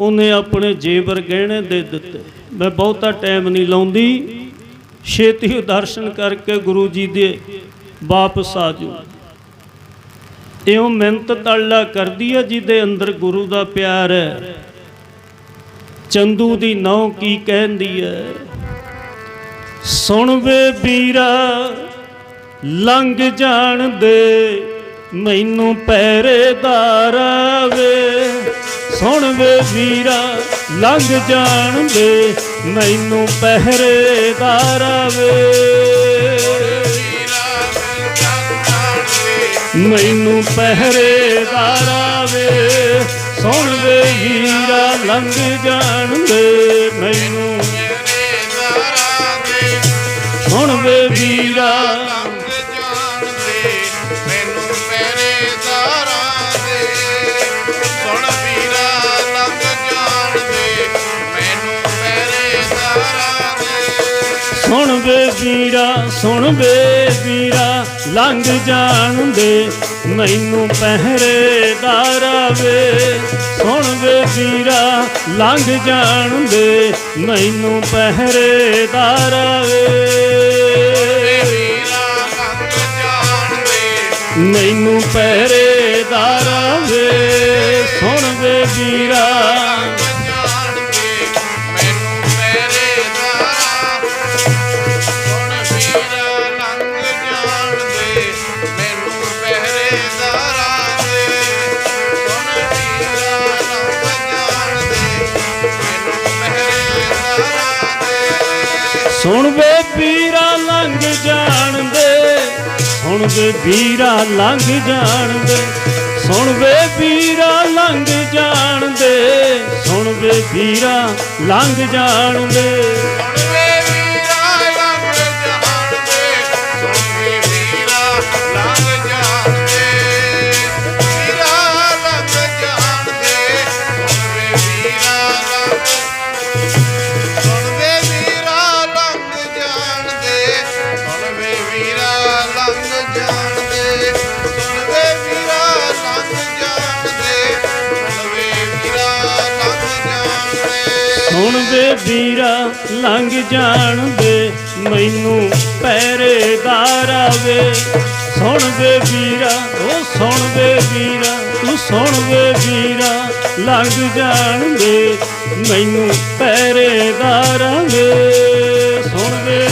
ਉਹਨੇ ਆਪਣੇ ਜੇਵਰ ਗਹਿਣੇ ਦੇ ਦਿੱਤੇ। ਮੈਂ ਬਹੁਤਾ ਟਾਈਮ ਨਹੀਂ ਲਾਉਂਦੀ। ਛੇਤੀ ਦਰਸ਼ਨ ਕਰਕੇ ਗੁਰੂ ਜੀ ਦੇ ਵਾਪਸ ਆ ਜੂ ਇਉਂ ਮਿਹਨਤ ਤੜਲਾ ਕਰਦੀ ਹੈ ਜਿਹਦੇ ਅੰਦਰ ਗੁਰੂ ਦਾ ਪਿਆਰ ਹੈ। ਚੰਦੂ ਦੀ ਨੌ ਕੀ ਕਹਿੰਦੀ ਹੈ? ਸੁਣ ਵੇ ਵੀਰਾ, ਲੰਘ ਜਾਣ ਦੇ, ਮੈਨੂੰ ਪਹਿਰੇਦਾਰ ਵੀਰਾ ਲੰਘ ਜਾਣ ਦੇ ਮੈਨੂੰ ਪਹਿਰੇਦਾਰ ਵੇ ਮੈਨੂੰ ਪਹਿਰੇਦਾਰ ਵੇ ਸੁਣ ਵੇ ਵੀਰਾ ਲੰਘ ਜਾਣ ਦੇ ਮੈਨੂੰ ਸੁਣ ਵੇ ਵੀਰਾ ਸੁਣ ਵੇ ਵੀਰਾ ਸੁਣ ਵੇ ਵੀਰਾ ਲੰਘ ਜਾਣ ਦੇ ਮੈਨੂੰ ਪਹਿਰੇਦਾਰ ਵੇ ਸੁਣ ਵੇ ਵੀਰਾ ਲੰਘ ਜਾਣ ਦੇ ਮੈਨੂੰ ਪਹਿਰੇਦਾਰ ਵੇ ਮੈਨੂੰ ਪਹਿਰੇਦਾਰ ਵੇ ਸੁਣ ਵੇ ਵੀਰਾ ਲੰਘ ਜਾਣਦੇ ਸੁਣ ਵੇ ਵੀਰਾ ਲੰਘ ਜਾਣਦੇ ਸੁਣ ਵੇ ਵੀਰਾ ਲੰਘ ਜਾਣਦੇ ਸੁਣ ਵੇ ਵੀਰਾ ਲੰਘ ਜਾਣਦੇ ਸੁਣ ਵੇ ਵੀਰਾ ਲੰਘ ਜਾਣ ਦੇ ਮੈਨੂੰ ਪਹਿਰੇਦਾਰ ਆਵੇ। ਸੁਣ ਵੇ ਵੀਰਾ, ਉਹ ਸੁਣ ਵੇ ਵੀਰਾ, ਤੂੰ ਸੁਣ ਵੇ ਵੀਰਾ, ਲੰਘ ਜਾਣ ਦੇ ਮੈਨੂੰ ਪਹਿਰੇਦਾਰ ਆਵੇ। ਸੁਣ ਵੇ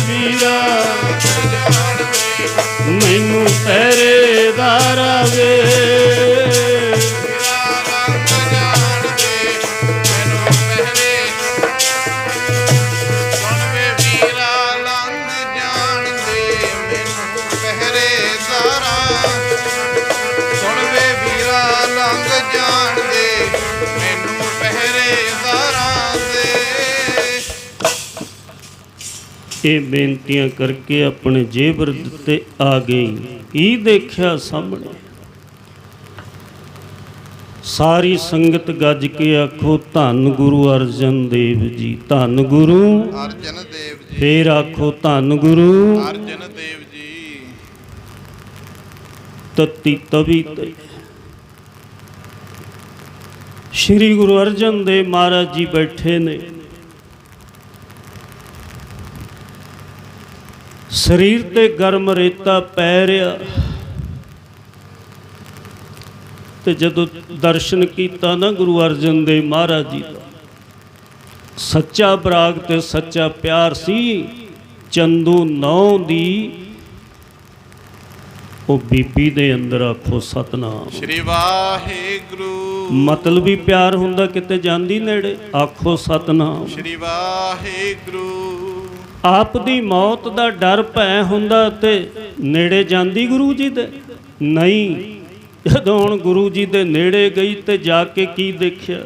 ਇਹ ਬੇਨਤੀਆਂ ਕਰਕੇ ਆਪਣੇ ਜੇਬਰ ਦਿੱਤੇ ਆ ਗਈ। ਕੀ ਦੇਖਿਆ ਸਾਹਮਣੇ। ਸਾਰੀ ਸੰਗਤ ਗੱਜ ਕੇ ਆਖੋ ਧੰਨ ਗੁਰੂ ਅਰਜਨ ਦੇਵ ਜੀ ਧੰਨ ਗੁਰੂ। ਅਰਜਨ ਦੇਵ ਜੀ। ਫੇਰ ਆਖੋ ਧੰਨ ਗੁਰੂ। ਅਰਜਨ ਦੇਵ ਜੀ। ਤਤੀ ਤਵੀ ਤੇ। ਸ਼੍ਰੀ ਗੁਰੂ ਅਰਜਨ ਦੇਵ ਮਹਾਰਾਜ ਜੀ ਬੈਠੇ ਨੇ। ਸਰੀਰ ਤੇ ਗਰਮ ਰੇਤਾ ਪੈ ਰਿਹਾ। ਤੇ ਜਦੋਂ ਦਰਸ਼ਨ ਕੀਤਾ ਨਾ ਗੁਰੂ ਅਰਜਨ ਦੇਵ ਮਹਾਰਾਜ ਜੀ ਦਾ ਸੱਚਾ ਬਰਾਗ ਤੇ ਸੱਚਾ ਪਿਆਰ ਸੀ ਚੰਦੂ ਨੌ ਦੀ ਉਹ ਬੀਬੀ ਦੇ ਅੰਦਰ ਆਖੋ ਸਤਨਾਮ। ਸ਼੍ਰੀ ਵਾਹਿਗੁਰੂ। ਮਤਲਬ ਵੀ ਪਿਆਰ ਹੁੰਦਾ ਕਿਤੇ ਜਾਂਦੀ ਨੇੜੇ ਆਖੋ ਸਤਨਾਮ। ਸ਼੍ਰੀ ਵਾਹਿਗੁਰੂ। ਆਪ ਦੀ ਮੌਤ ਦਾ ਡਰ ਭੈ ਹੁੰਦਾ ਤੇ ਨੇੜੇ ਜਾਂਦੀ ਗੁਰੂ ਜੀ ਦੇ? ਨਹੀਂ। ਜਦੋਂ ਹੁਣ ਗੁਰੂ ਜੀ ਦੇ ਨੇੜੇ ਗਈ ਤੇ ਜਾ ਕੇ ਕੀ ਦੇਖਿਆ?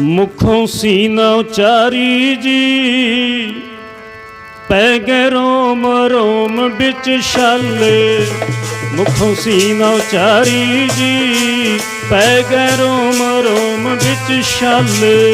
ਮੁਖੋਂ ਸੀਨਾ ਉਚਾਰੀ ਜੀ, ਪੈ ਗਏ ਰੋਮ ਰੋਮ ਵਿੱਚ ਛਾਲੇ। ਮੁਖੋਂ ਸੀਨਾ ਉਚਾਰੀ ਜੀ, ਪੈ ਗਏ ਰੋਮ ਰੋਮ ਵਿੱਚ ਛਾਲੇ।